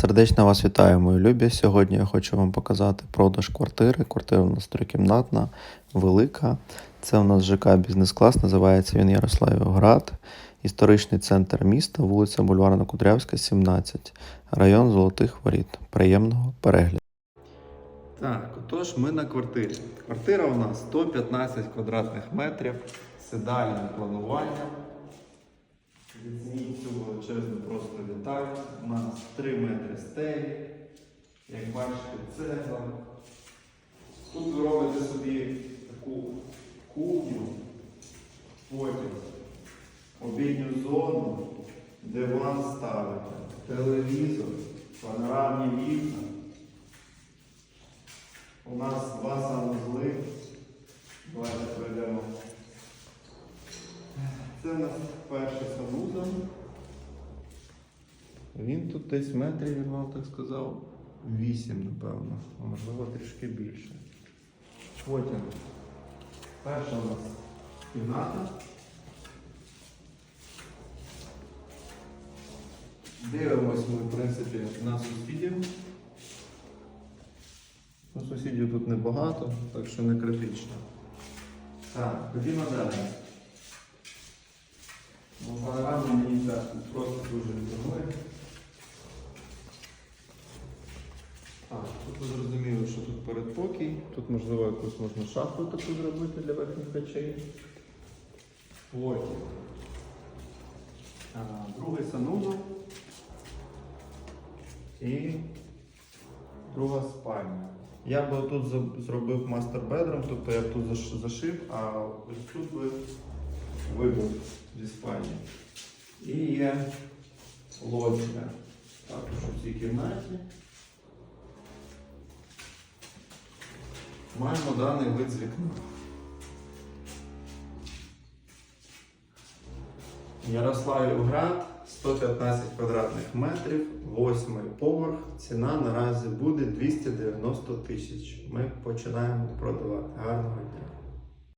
Сердечно вас вітаю, мої любі. Сьогодні я хочу вам показати продаж квартири. Квартира у нас трикімнатна, велика. Це у нас ЖК Бізнес-клас, називається він Ярославівград. Історичний центр міста, вулиця Бульварна Кудрявська, 17, район Золотих Воріт. Приємного перегляду. Так, отож, ми на квартирі. Квартира у нас 115 квадратних метрів з ідеальним деталь. У нас 3 метри стелі. Як бачите, цегла. Тут ви робите собі таку кухню, потім обідню зону, диван ставите, телевізор, панорамні вікна. У нас два санузли. Давайте пройдемо. Це у нас перший санузел. Він тут десь метрів, вам так сказав, 8, напевно, а можливо трішки більше. Потім перша у нас кімната. Дивимось ми, в принципі, на сусідів. Ну, сусідів тут небагато, так що не критично. Так, ходімо далі. Ну, панорама мені так тут просто дуже імпонує. Так, тут ви зрозуміли, що тут передпокій. Тут можливо якусь можна шафу таку зробити для верхніх речей. Потім. Другий санузел. І друга спальня. Я би тут зробив мастер бедром, тобто я б тут зашив, а ось тут би вибув зі спальні. І є лоджія. Також у цій кімнаті. Маємо даний вид з вікна. Ярославівград, 115 квадратних метрів, восьмий поверх. Ціна наразі буде 290 тисяч. Ми починаємо продавати. Гарного дня.